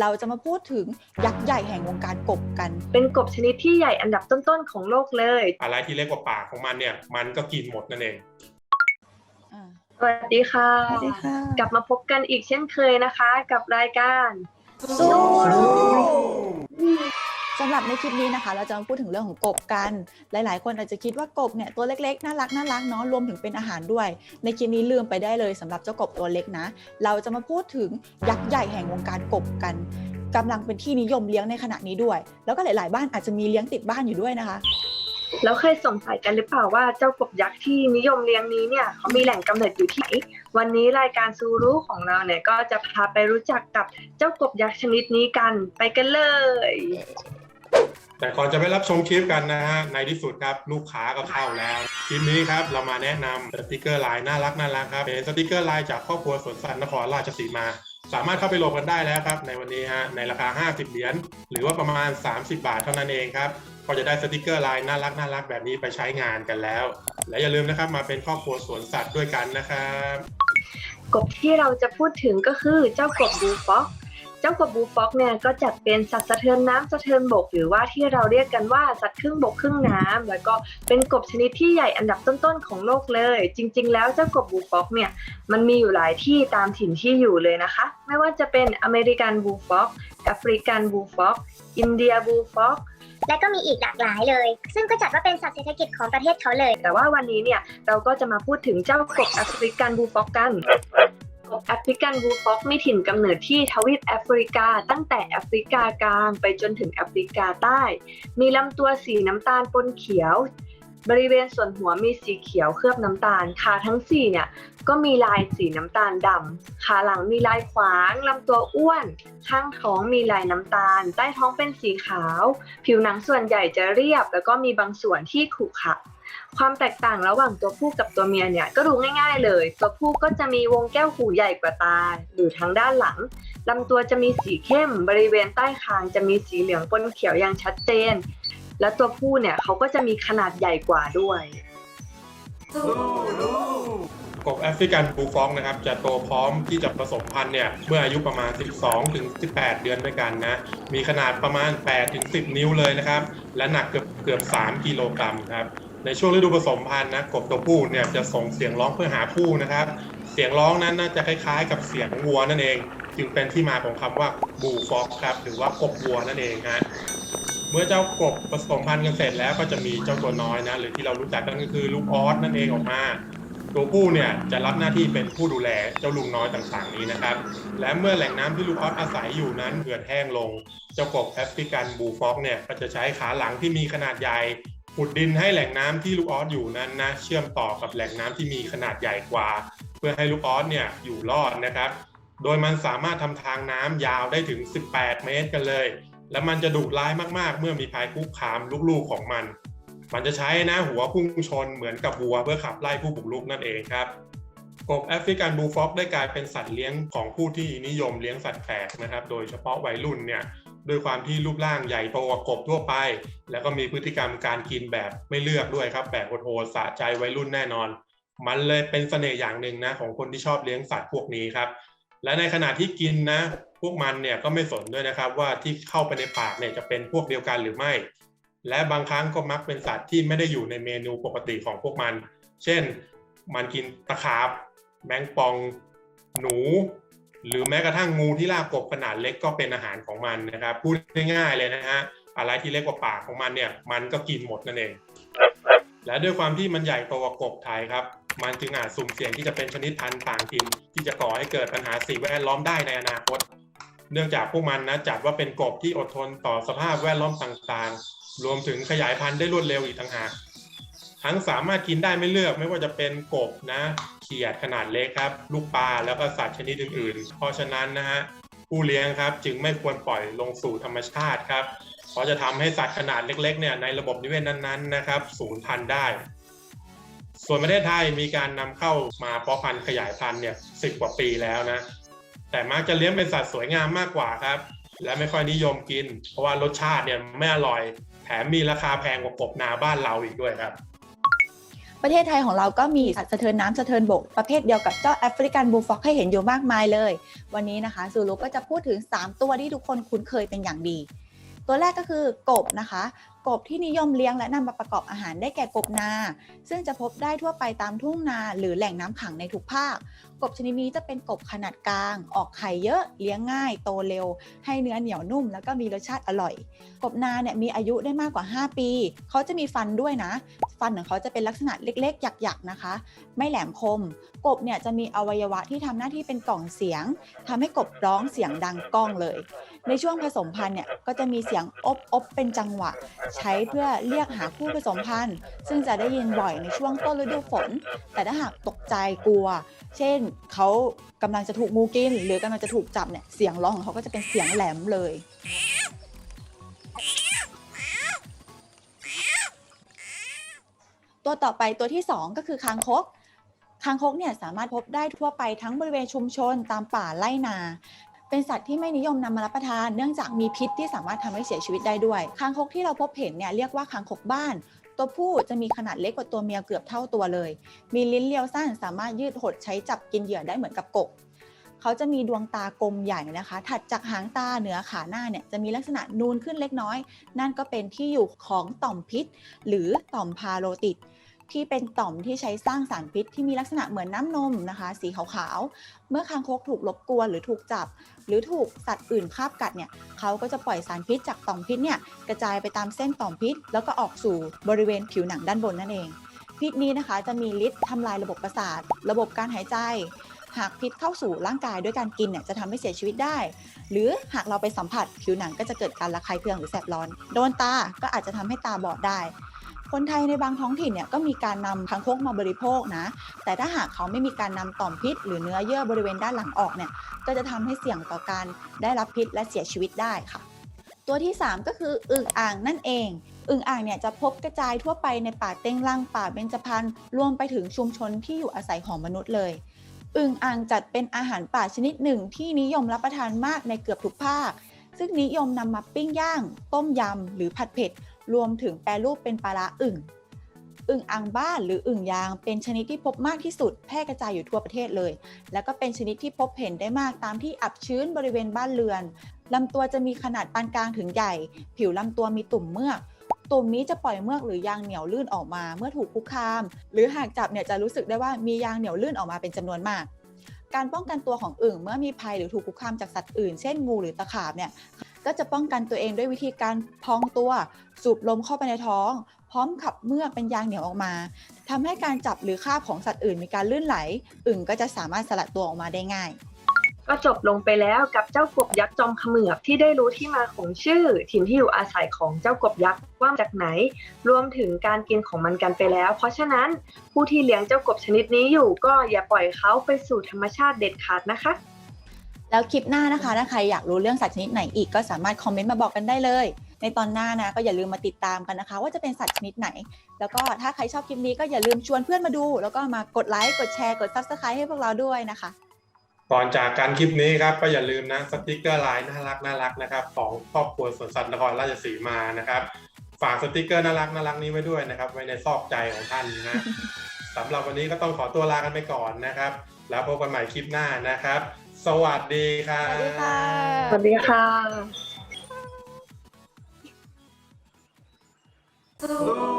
เราจะมาพูดถึงยักษ์ใหญ่แห่งวงการกบกัน เป็นกบชนิดที่ใหญ่อันดับต้นๆของโลกเลย อะไรที่เล็กกว่าปากของมันเนี่ย มันก็กินหมดนั่นเองอ่าสวัสดีค่ะสวัสดีค่ะ กลับมาพบกันอีกเช่นเคยนะคะ กับรายการสู้รู้ สำหรับในคลิปนี้นะคะ เราจะมาพูดถึงเรื่องของกบกัน หลาย ๆ คนอาจจะคิดว่ากบเนี่ยตัวเล็กๆน่ารักน่ารักเนาะรวมถึงเป็นอาหารด้วย ในคลิปนี้ลืมไปได้เลยสำหรับเจ้ากบตัวเล็กนะ เราจะมาพูดถึงยักษ์ใหญ่แห่งวงการกบกันกำลังเป็นที่นิยมเลี้ยงในขณะนี้ด้วย แล้วก็หลาย ๆ บ้านอาจจะมีเลี้ยงติดบ้านอยู่ด้วยนะคะ แล้วเคยสงสัยกันหรือเปล่าว่าเจ้ากบยักษ์ที่นิยมเลี้ยงนี้เนี่ยเขามีแหล่งกำเนิดอยู่ที่ไหนวันนี้รายการซูรู้ของเราเนี่ยก็จะพาไปรู้จักกับเจ้ากบยักษ์ชนิดนี้กันไปกันเลย แต่ก่อนจะไปรับชมคลิปกันนะฮะ ในที่สุดครับ ลูกค้าก็เข้าแล้ว คลิปนี้ครับ เรามาแนะนำสติกเกอร์ลายน่ารักน่ารักครับ เป็นสติกเกอร์ลายจากครอบครัวสวนสัตว์นครราชสีมา สามารถเข้าไปโหลดกันได้แล้วครับ ในวันนี้ฮะ ในราคา 50 เหรียญ หรือว่าประมาณ 30 บาทเท่านั้นเองครับ ก็จะได้สติกเกอร์ลายน่ารักน่ารักแบบนี้ไปใช้งานกันแล้ว และอย่าลืมนะครับ มาเป็นครอบครัวสวนสัตว์ด้วยกันนะครับ กบที่เราจะพูดถึงก็คือเจ้ากบบูฟ็อก เจ้ากบบูฟ็อกเนี่ยก็จัดเป็นสัตว์สะเทือนน้ำสะเทือนบก หรือว่าที่เราเรียกกันว่าสัตว์ครึ่งบกครึ่งน้ำแล้วก็เป็นกบชนิดที่ใหญ่อันดับต้นๆของโลกเลย จริง ๆ แล้วเจ้ากบบูฟ็อกเนี่ยมันมีอยู่หลายที่ตามถิ่นที่อยู่เลยนะคะ ไม่ว่าจะเป็นอเมริกันบูฟ็อกแอฟริกันบูฟ็อกอินเดียบูฟ็อกและก็มีอีกหลากหลายเลย ซึ่งก็จัดว่าเป็นสัตว์เศรษฐกิจของประเทศเขาเลย แต่ว่าวันนี้เนี่ยเราก็จะมาพูดถึงเจ้ากบแอฟริกันบูฟ็อกกัน บแอฟริกันบูฟ็อกมีถิ่นกำเนิดที่ทวีปแอฟริกา ตั้งแต่แอฟริกากลางไปจนถึงแอฟริกาใต้ มีลำตัวสีน้ำตาลปนเขียว บริเวณส่วนหัวมีสีเขียวเคลือบน้ำตาลขาทั้งสี่เนี่ยก็มีลายสีน้ำตาลดำขาหลังมีลายขวางลำตัวอ้วน ข้างท้องมีลายน้ำตาล ใต้ท้องเป็นสีขาว ผิวหนังส่วนใหญ่จะเรียบ แล้วก็มีบางส่วนที่ขรุขระ ความแตกต่างระหว่างตัวผู้กับตัวเมียเนี่ยก็ดูง่าย ๆ เลย ตัวผู้ก็จะมีวงแก้วหูใหญ่กว่าตาอยู่ทางด้านหลังลำตัวจะมีสีเข้ม บริเวณใต้คางจะมีสีเหลืองปนเขียวอย่างชัดเจน และตัวผู้เนี่ยเขาก็จะมีขนาดใหญ่กว่าด้วยกบแอฟริกันบูฟองนะครับจะโตพร้อมที่จะผสมพันธุ์เนี่ยเมื่ออายุประมาณ 12ถึง18 เดือนด้วยกันนะ มีขนาดประมาณ8ถึง10 นิ้วเลยนะครับ และหนักเกือบเกือบ 3 กิโลกรัมครับ ในช่วงฤดูผสมพันธุ์นะกบตัวผู้เนี่ยจะส่งเสียงร้องเพื่อหาผู้นะครับ เสียงร้องนั้นน่าจะคล้ายๆ กับเสียงวัวนั่นเอง จึงเป็นที่มาของคำว่าบูฟ็อกครับหรือว่ากบวัวนั่นเองฮะเมื่อเจ้ากบผสมพันธุ์กันเสร็จแล้วก็จะมีเจ้าตัวน้อยนะหรือที่เรารู้จักกันก็คือลูกออสนั่นเองออกมา ตัวผู้เนี่ยจะรับหน้าที่เป็นผู้ดูแลเจ้าลุงน้อยต่างๆนี้นะครับ และเมื่อแหล่งน้ำที่ลูกออสอาศัยอยู่นั้นเหือดแห้งลง เจ้ากบแอฟริกันบูฟ็อกเนี่ยก็จะใช้ขาหลังที่มีขนาดใหญ่ ขุดดินให้แหล่งน้ำที่ลูกออสอยู่นั้นนะเชื่อมต่อกับแหล่งน้ำที่มีขนาดใหญ่กว่า เพื่อให้ลูกออสเนี่ยอยู่รอดนะครับ โดยมันสามารถทำทางน้ำยาวได้ถึง 18 เมตรกันเลย และมันจะดุร้ายมากๆ เมื่อมีภัยคุกคามลูกๆของมัน มันจะใช้นะหัวพุ่งชนเหมือนกับวัวเพื่อขับไล่ผู้บุกรุกนั่นเองครับกบแอฟริกันบูฟ็อกได้กลายเป็นสัตว์เลี้ยงของผู้ที่นิยมเลี้ยงสัตว์แปลกนะครับ โดยเฉพาะวัยรุ่นเนี่ย ด้วยความที่รูปร่างใหญ่โตกว่ากบทั่วไป แล้วก็มีพฤติกรรมการกินแบบไม่เลือกด้วยครับ แบบโหดสะใจวัยรุ่นแน่นอน มันเลยเป็นเสน่ห์อย่างหนึ่งนะของคนที่ชอบเลี้ยงสัตว์พวกนี้ครับ และในขณะที่กินนะ พวกมันเนี่ยก็ไม่สนด้วยนะครับว่าที่เข้าไปในปากเนี่ยจะเป็นพวกเดียวกันหรือไม่ และบางครั้งก็มักเป็นสัตว์ที่ไม่ได้อยู่ในเมนูปกติของพวกมัน เช่น มันกินตะขาบ แมงปอง หนู หรือแม้กระทั่งงูที่ลากกบขนาดเล็กก็เป็นอาหารของมันนะครับ พูดง่ายๆเลยนะฮะอะไรที่เล็กกว่าปากของมันเนี่ย มันก็กินหมดนั่นเอง และด้วยความที่มันใหญ่โตกว่ากบไทยครับ มันจึงอาจสุ่มเสี่ยงที่จะเป็นชนิดพันธุ์ต่างถิ่นที่จะก่อให้เกิดปัญหาสิ่งแวดล้อมได้ในอนาคต เนื่องจากพวกมันนะจัดว่าเป็นกบที่อดทนต่อสภาพแวดล้อมต่างๆ รวมถึงขยายพันธุ์ได้รวดเร็วอีกต่างหาก ทั้งสามารถกินได้ไม่เลือกไม่ว่าจะเป็นกบนะเขียดขนาดเล็กครับ ลูกปลาแล้วก็สัตว์ชนิดอื่นๆ เพราะฉะนั้นนะฮะผู้เลี้ยงครับจึงไม่ควรปล่อยลงสู่ธรรมชาติครับเพราะจะทำให้สัตว์ขนาดเล็กๆเนี่ยในระบบนิเวศนั้นๆนะครับสูญพันธุ์ได้ ส่วนประเทศไทยมีการนำเข้ามาเพาะพันธุ์ขยายพันธุ์เนี่ยสิบกว่าปีแล้วนะแต่มักจะเลี้ยงเป็นสัตว์สวยงามมากกว่าครับ และไม่ค่อยนิยมกิน เพราะว่ารสชาติเนี่ยไม่อร่อยแถมมีราคาแพงกว่ากบนาบ้านเราอีกด้วยครับ ประเทศไทยของเราก็มีสัตว์สะเทินน้ำสะเทินบก ประเภทเดียวกับเจ้าแอฟริกันบูลฟ็อกให้เห็นอยู่มากมายเลย วันนี้นะคะซูรุก็จะพูดถึง 3 ตัวที่ทุกคนคุ้นเคยเป็นอย่างดี ตัวแรกก็คือกบนะคะ กบที่นิยมเลี้ยงและนำมาประกอบอาหารได้แก่กบนา ซึ่งจะพบได้ทั่วไปตามทุ่งนาหรือแหล่งน้ำขังในทุกภาค กบชนิดนี้จะเป็นกบขนาดกลาง ออกไข่เยอะ เลี้ยงง่าย โตเร็ว ให้เนื้อเหนียวนุ่ม แล้วก็มีรสชาติอร่อย กบนาเนี่ยมีอายุได้มากกว่า 5 ปี เขาจะมีฟันด้วยนะ ฟันของเขาจะเป็นลักษณะเล็กๆ หยักๆนะคะ ไม่แหลมคม กบเนี่ยจะมีอวัยวะที่ทำหน้าที่เป็นกล่องเสียงทำให้กบร้องเสียงดังก้องเลย ในช่วงผสมพันธุ์เนี่ยก็จะมีเสียงอบอบเป็นจังหวะ ใช้เพื่อเรียกหาคู่ผสมพันธุ์ ซึ่งจะได้ยินบ่อยในช่วงต้นฤดูฝน แต่ถ้าหากตกใจกลัว เช่นเขากำลังจะถูกงูกิน หรือกำลังจะถูกจับเนี่ยเสียงร้องของเขาก็จะเป็นเสียงแหลมเลยตัวต่อไปตัวที่ 2 ก็คือคางคก คางคกเนี่ยสามารถพบได้ทั่วไปทั้งบริเวณชุมชนตามป่าไร่นา เป็นสัตว์ที่ไม่นิยมนำมารับประทานเนื่องจากมีพิษที่สามารถทำให้เสียชีวิตได้ด้วยคางคกที่เราพบเห็นเนี่ยเรียกว่าคางคกบ้านตัวผู้จะมีขนาดเล็กกว่าตัวเมียเกือบเท่าตัวเลย มีลิ้นเลียวสั้นสามารถยืดหดใช้จับกินเหยื่อได้เหมือนกับกบ เขาจะมีดวงตากลมใหญ่นะคะ ถัดจากหางตาเหนือขาหน้าเนี่ยจะมีลักษณะนูนขึ้นเล็กน้อย นั่นก็เป็นที่อยู่ของต่อมพิษ หรือต่อมพาโรติด ที่เป็นต่อมที่ใช้สร้างสารพิษที่มีลักษณะเหมือนน้ำนมนะคะ สีขาวๆ เมื่อคางคกถูกรบกวนหรือถูกจับ หรือถูกสัตว์อื่นคาบกัดเนี่ยเขาก็จะปล่อยสารพิษจากต่อมพิษเนี่ยกระจายไปตามเส้นต่อมพิษ แล้วก็ออกสู่บริเวณผิวหนังด้านบนนั่นเอง พิษนี้นะคะจะมีฤทธิ์ทำลายระบบประสาท ระบบการหายใจ หากพิษเข้าสู่ร่างกายด้วยการกินเนี่ยจะทำให้เสียชีวิตได้ หรือหากเราไปสัมผัสผิวหนังก็จะเกิดการระคายเคืองหรือแสบร้อน โดนตาก็อาจจะทำให้ตาบอดได้ คนไทยในบางท้องถิ่นเนี่ยก็มีการนำคางคกมาบริโภคนะ แต่ถ้าหากเขาไม่มีการนำต่อมพิษ หรือเนื้อเยื่อบริเวณด้านหลังออกเนี่ยก็จะทำให้เสี่ยงต่อการได้รับพิษและเสียชีวิตได้ค่ะ ตัวที่ 3 ก็คืออึ่งอ่างนั่นเองอึ่งอ่างเนี่ยจะพบกระจายทั่วไปในป่าเต็งรังป่าเบญจพรรณรวมไปถึงชุมชนที่อยู่อาศัยของมนุษย์เลยอึ่งอ่างจัดเป็นอาหารป่าชนิดหนึ่งที่นิยมรับประทานมากในเกือบทุกภาค ซึ่งนิยมนำมาปิ้งย่าง ต้มยำ หรือผัดเผ็ด รวมถึงแปรรูปเป็นปลาร้าอึ่ง อึ่งอ่างบ้านหรืออึ่งยาง เป็นชนิดที่พบมากที่สุด แพร่กระจายอยู่ทั่วประเทศเลย แล้วก็เป็นชนิดที่พบเห็นได้มากตามที่อับชื้นบริเวณบ้านเรือนลำตัวจะมีขนาดปานกลางถึงใหญ่ ผิวลำตัวมีตุ่มเมือกตุ่มนี้จะปล่อยเมือกหรือยางเหนียวลื่นออกมา เมื่อถูกคุกคาม หรือหากจับเนี่ยจะรู้สึกได้ว่ามียางเหนียวลื่นออกมาเป็นจำนวนมาก การป้องกันตัวของอึ่งเมื่อมีภัยหรือถูกคุกคามจากสัตว์อื่น เช่นงูหรือตะขาบเนี่ย ก็จะป้องกันตัวเองด้วยวิธีการพองตัวสูบลมเข้าไปในท้อง พร้อมขับเมือกเป็นยางเหนียวออกมาทำให้การจับหรือคาบของสัตว์อื่นมีการลื่นไหล อึ่งก็จะสามารถสลัดตัวออกมาได้ง่าย ก็จบลงไปแล้วกับเจ้ากบยักษ์จอมเขมือบที่ได้รู้ที่มาของชื่อ ถิ่นที่อยู่อาศัยของเจ้ากบยักษ์ว่ามาจากไหน รวมถึงการกินของมันกันไปแล้ว เพราะฉะนั้นผู้ที่เลี้ยงเจ้ากบชนิดนี้อยู่ก็อย่าปล่อยเขาไปสู่ธรรมชาติเด็ดขาดนะคะ แล้วคลิปหน้านะคะ ถ้าใครอยากรู้เรื่องสัตว์ชนิดไหนอีกก็สามารถคอมเมนต์มาบอกกันได้เลย ในตอนหน้านะก็อย่าลืมมาติดตามกันนะคะ ว่าจะเป็นสัตว์ชนิดไหน แล้วก็ถ้าใครชอบคลิปนี้ก็อย่าลืมชวนเพื่อนมาดู แล้วก็มากดไลค์กดแชร์กด subscribe ให้พวกเราด้วยนะคะ ก่อนจากการคลิปนี้ครับก็อย่าลืมนะสติกเกอร์ไลน์น่ารักน่ารักนะครับของครอบครัวสวนสัตว์นครราชสีมานะครับฝากสติกเกอร์น่ารักน่ารักนี้ไว้ด้วยนะครับไว้ในซอกใจของท่านนะสำหรับวันนี้ก็ต้องขอตัวลากันไปก่อนนะครับ แล้วพบกันใหม่คลิปหน้านะครับ สวัสดีครับสวัสดีค่ะ สวัสดีค่ะ สู้